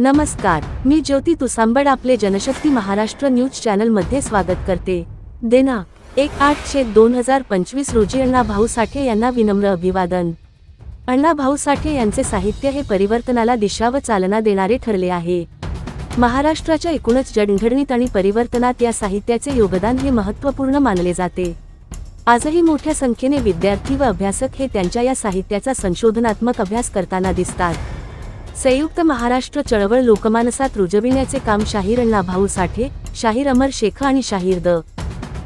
नमस्कार मी ज्योती तुसांबड आपले जनशक्ती महाराष्ट्र न्यूज चॅनलमध्ये स्वागत करते. देना एक आठ छे दोन हजार पंचवीस रोजी अण्णा भाऊ साठे यांना विनम्र अभिवादन. अण्णा भाऊ साठे यांचे साहित्य हे परिवर्तनाला दिशा व चालना देणारे ठरले आहे. महाराष्ट्राच्या एकूणच जडणघडणीत आणि परिवर्तनात या साहित्याचे योगदान हे महत्त्वपूर्ण मानले जाते. आजही मोठ्या संख्येने विद्यार्थी व अभ्यासक हे त्यांच्या या साहित्याचा संशोधनात्मक अभ्यास करताना दिसतात. संयुक्त महाराष्ट्र चळवळ लोकमानसात रुजविण्याचे काम शाहीर अण्णा भाऊ साठे शाहीर अमर शेख आणि शाहीर द.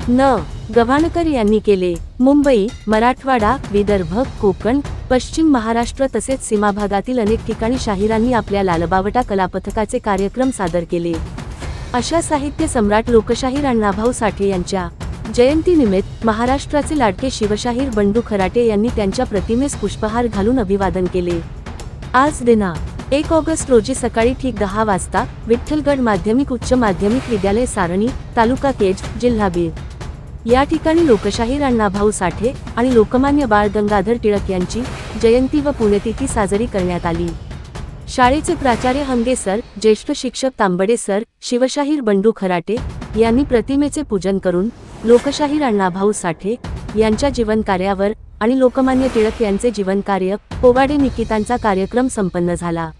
न. गव्हाणकर यांनी केले. मुंबई मराठवाडा विदर्भ कोकण पश्चिम महाराष्ट्र तसेच सीमाभागातील अनेक ठिकाणी शाहिरांनी आपल्या लालबावटा कलापथकाचे कार्यक्रम सादर केले. अशा साहित्य सम्राट लोकशाहीर अण्णाभाऊ साठे यांच्या जयंतीनिमित्त महाराष्ट्राचे लाडके शिवशाहीर बंडू खराटे यांनी त्यांच्या प्रतिमेस पुष्पहार घालून अभिवादन केले. आज दिना एक ऑगस्ट रोजी सकाळी ठीक दहा वाजता विठ्ठलगड माध्यमिक उच्च माध्यमिक विद्यालय सारणी तालुका केज जिल्हा बीड. या ठिकाणी लोकशाहीर अण्णाभाऊ साठे आणि लोकमान्य बाळ गंगाधर टिळक यांची जयंती व पुण्यतिथी साजरी करण्यात आली. शाळेचे प्राचार्य हंगे सर ज्येष्ठ शिक्षक तांबडे सर शिवशाहीर बंडू खराटे यांनी प्रतिमेचे पूजन करून लोकशाहीर अण्णाभाऊ साठे यांच्या जीवनकार्यावर आणि लोकमान्य टिळक यांचे जीवनकार्य पोवाडे निकितांचा कार्यक्रम संपन्न झाला.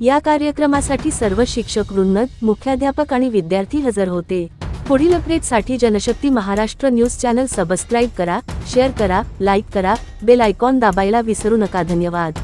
या कार्यक्रमासाठी सर्व शिक्षक वृंद मुख्याध्यापक आणि विद्यार्थी हजर होते. पुढील अपडेटसाठी Janashakti Maharashtra news channel subscribe करा शेअर करा लाईक करा बेल आयकॉन दाबायला विसरू नका. धन्यवाद.